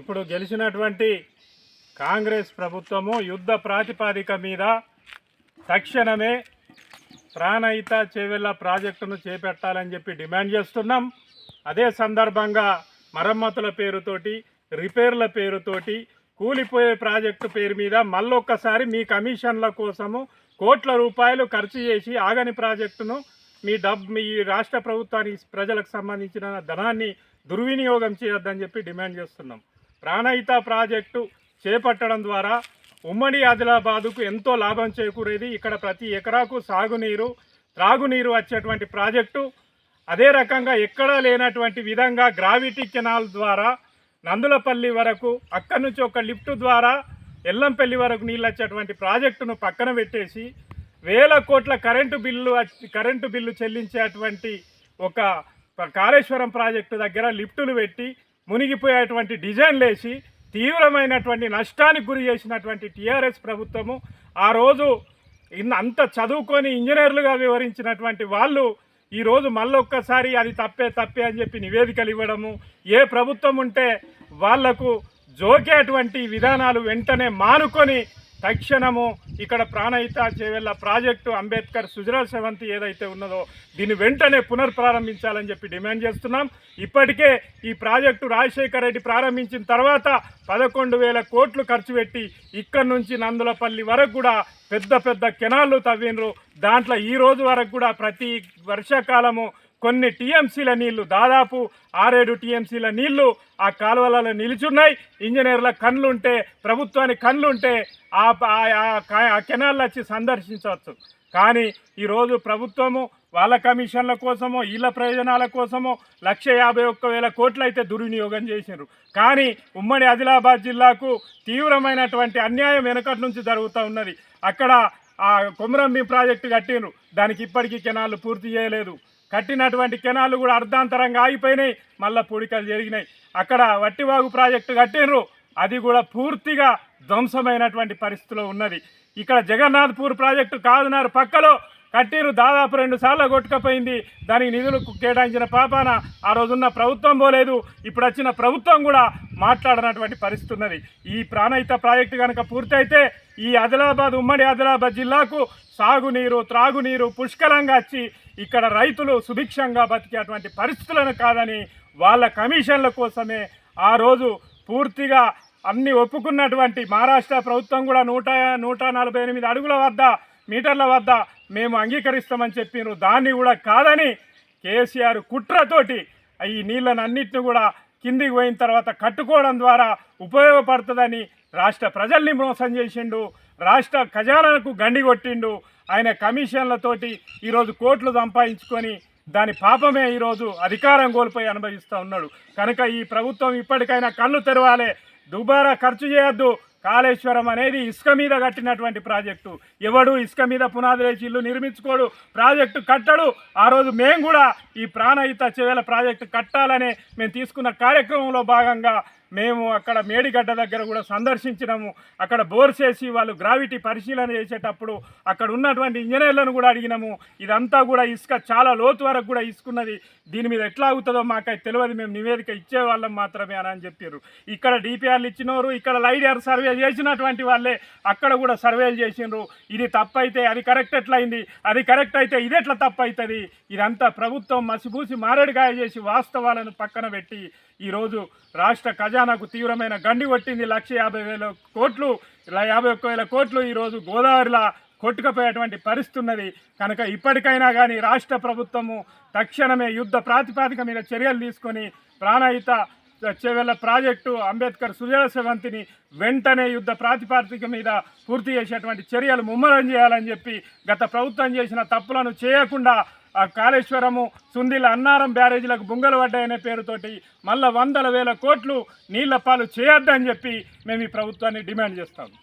ఇప్పుడు గెలిచినటువంటి కాంగ్రెస్ ప్రభుత్వము యుద్ధ ప్రాతిపాదిక మీద తక్షణమే ప్రాణహిత చేవెళ్ళ ప్రాజెక్టును చేపట్టాలని చెప్పి డిమాండ్ చేస్తున్నాం. అదే సందర్భంగా మరమ్మతుల పేరుతోటి రిపేర్ల పేరుతోటి కూలిపోయే ప్రాజెక్టు పేరు మీద మళ్ళొక్కసారి మీ కమిషన్ల కోసము కోట్ల రూపాయలు ఖర్చు చేసి ఆగని ప్రాజెక్టును మీ డబ్ మీ రాష్ట్ర ప్రభుత్వానికి ప్రజలకు సంబంధించిన ధనాన్ని దుర్వినియోగం చేయొద్దని చెప్పి డిమాండ్ చేస్తున్నాం. ప్రాణహిత ప్రాజెక్టు చేపట్టడం ద్వారా ఉమ్మడి ఆదిలాబాదుకు ఎంతో లాభం చేకూరేది. ఇక్కడ ప్రతి ఎకరాకు సాగునీరు త్రాగునీరు వచ్చేటువంటి ప్రాజెక్టు. అదే రకంగా ఎక్కడా లేనటువంటి విధంగా గ్రావిటీ కెనాల్ ద్వారా నందులపల్లి వరకు అక్కడి నుంచి ఒక లిఫ్ట్ ద్వారా ఎల్లంపల్లి వరకు నీళ్ళు వచ్చేటువంటి ప్రాజెక్టును పక్కన పెట్టేసి వేల కోట్ల కరెంటు బిల్లు వచ్చి- కరెంటు బిల్లు చెల్లించేటువంటి ఒక కాళేశ్వరం ప్రాజెక్టు దగ్గర లిఫ్టులు పెట్టి మునిగిపోయేటువంటి డిజైన్లు వేసి తీవ్రమైనటువంటి నష్టానికి గురి చేసినటువంటి టీఆర్ఎస్ ప్రభుత్వము ఆ రోజు అంత చదువుకొని ఇంజనీర్లుగా వివరించినటువంటి వాళ్ళు ఈరోజు మళ్ళొక్కసారి అది తప్పే తప్పే అని చెప్పి నివేదికలు ఇవ్వడము ఏ ప్రభుత్వం ఉంటే వాళ్ళకు జోకేటువంటి విధానాలు వెంటనే మానుకొని తక్షణము ఇక్కడ ప్రాణహిత చేవెళ్ళ ప్రాజెక్టు అంబేద్కర్ సుజరాల్ సెవంతి ఏదైతే ఉన్నదో దీన్ని వెంటనే పునర్ప్రారంభించాలని చెప్పి డిమాండ్ చేస్తున్నాం. ఇప్పటికే ఈ ప్రాజెక్టు రాజశేఖర రెడ్డి ప్రారంభించిన తర్వాత పదకొండు వేల కోట్లు ఖర్చు పెట్టి ఇక్కడ నుంచి నందులపల్లి వరకు కూడా పెద్ద పెద్ద కెనాళ్ళు తవ్వినరు దాంట్లో ఈ రోజు వరకు కూడా ప్రతి వర్షాకాలము కొన్ని టీఎంసీల నీళ్ళు దాదాపు ఆరేడు టీఎంసీల నీళ్ళు ఆ కాలువలలో నిలిచున్నాయి. ఇంజనీర్ల కళ్ళుంటే ప్రభుత్వానికి కళ్ళుంటే ఆ ఆ- ఆ కెనాల్ వచ్చి సందర్శించవచ్చు. కానీ ఈరోజు ప్రభుత్వము వాళ్ళ కమిషన్ల కోసమో వీళ్ళ ప్రయోజనాల కోసమో లక్ష యాభై ఒక్క వేల కోట్లు అయితే దుర్వినియోగం చేసినారు కానీ ఉమ్మడి ఆదిలాబాద్ జిల్లాకు తీవ్రమైనటువంటి అన్యాయం వెనకటి నుంచి జరుగుతూ ఉన్నది. అక్కడ ఆ కొమరంభీం ప్రాజెక్టు కట్టిండ్రు. దానికి ఇప్పటికీ కెనాలు పూర్తి చేయలేదు. కట్టినటువంటి కెనాలు కూడా అర్ధాంతరంగా ఆగిపోయినాయి. మళ్ళా పూడికలు జరిగినాయి. అక్కడ వట్టివాగు ప్రాజెక్టు కట్టిండ్రు. అది కూడా పూర్తిగా ధ్వంసమైనటువంటి పరిస్థితిలో ఉన్నది. ఇక్కడ జగన్నాథ్పూర్ ప్రాజెక్టు కాదునారు పక్కలో కట్టిరు దాదాపు రెండు సార్లు కొట్టుకపోయింది. దానికి నిధులు కేటాయించిన పాపాన ఆ రోజున్న ప్రభుత్వం పోలేదు. ఇప్పుడు వచ్చిన ప్రభుత్వం కూడా మాట్లాడనటువంటి పరిస్థితి ఉన్నది. ఈ ప్రాణహిత ప్రాజెక్టు కనుక పూర్తయితే ఈ ఆదిలాబాద్ ఉమ్మడి ఆదిలాబాద్ జిల్లాకు సాగునీరు త్రాగునీరు పుష్కలంగా వచ్చి ఇక్కడ రైతులు సుభిక్షంగా బతికేటువంటి పరిస్థితులను కాదని వాళ్ళ కమిషన్ల కోసమే ఆ రోజు పూర్తిగా అన్ని ఒప్పుకున్నటువంటి మహారాష్ట్ర ప్రభుత్వం కూడా నూట నూట నలభై ఎనిమిది అడుగుల వద్ద మీటర్ల వద్ద మేము అంగీకరిస్తామని చెప్పినారు దాన్ని కూడా కాదని కేసీఆర్ కుట్రతోటి ఈ నీళ్ళని అన్నింటిని కూడా కిందికి పోయిన తర్వాత కట్టుకోవడం ద్వారా ఉపయోగపడుతుందని రాష్ట్ర ప్రజల్ని మోసం చేసిండు. రాష్ట్ర ఖజానాకు గండి కొట్టిండు. ఆయన కమిషన్లతోటి ఈరోజు కోట్లు సంపాదించుకొని దాని పాపమే ఈరోజు అధికారం కోల్పోయి అనుభవిస్తూ ఉన్నాడు. కనుక ఈ ప్రభుత్వం ఇప్పటికైనా కళ్ళు తెరవాలి. దుబారా ఖర్చు చేయొద్దు. కాళేశ్వరం అనేది ఇసుక మీద కట్టినటువంటి ప్రాజెక్టు. ఎవడు ఇసుక మీద పునాది వేసి ఇల్లు నిర్మించుకోడు ప్రాజెక్టు కట్టడు. ఆ రోజు మేము కూడా ఈ ప్రాణహిత చెవేల ప్రాజెక్టు కట్టాలనే మేము తీసుకున్న కార్యక్రమంలో భాగంగా మేము అక్కడ మేడిగడ్డ దగ్గర కూడా సందర్శించినాము. అక్కడ బోర్ చేసి వాళ్ళు గ్రావిటీ పరిశీలన చేసేటప్పుడు అక్కడ ఉన్నటువంటి ఇంజనీర్లను కూడా అడిగినాము. ఇదంతా కూడా ఇసుక చాలా లోతు వరకు కూడా ఇసుకున్నది. దీని మీద ఎట్లా అవుతుందో మాకైతే తెలియదు. మేము నివేదిక ఇచ్చేవాళ్ళం మాత్రమే అని అని చెప్పారు ఇక్కడ డిపిఆర్లు ఇచ్చినవారు ఇక్కడ లైడర్ సర్వే చేసినటువంటి వాళ్ళే అక్కడ కూడా సర్వేలు చేసిండ్రు. ఇది తప్పైతే అది కరెక్ట్ ఎట్లయింది? అది కరెక్ట్ అయితే ఇది ఎట్లా తప్పు అవుతుంది ఇదంతా ప్రభుత్వం మసిపూసి మారేడుగాయ చేసి వాస్తవాలను పక్కన పెట్టి ఈరోజు రాష్ట్ర ఖజానాకు తీవ్రమైన గండి కొట్టింది లక్ష యాభై వేల కోట్లు ఇలా యాభై ఒక్క వేల కోట్లు ఈరోజు గోదావరిలా కొట్టుకుపోయేటువంటి పరిస్థితి ఉన్నది కనుక ఇప్పటికైనా కానీ రాష్ట్ర ప్రభుత్వము తక్షణమే యుద్ధ ప్రాతిపాదిక మీద చర్యలు తీసుకొని ప్రాణహిత చెవెళ్ళ ప్రాజెక్టు అంబేద్కర్ సుజల సెవంతిని వెంటనే యుద్ధ ప్రాతిపాదిక మీద పూర్తి చేసేటువంటి చర్యలు ముమ్మరం చేయాలని చెప్పి గత ప్రభుత్వం చేసిన తప్పులను చేయకుండా కాళేశ్వరము సుందిల అన్నారం బ్యారేజీలకు బుంగలు పడ్డాయనే పేరుతోటి మళ్ళా వందల వేల కోట్లు నీళ్ళ పాలు చేయొద్దని చెప్పి మేము ఈ ప్రభుత్వాన్ని డిమాండ్ చేస్తాము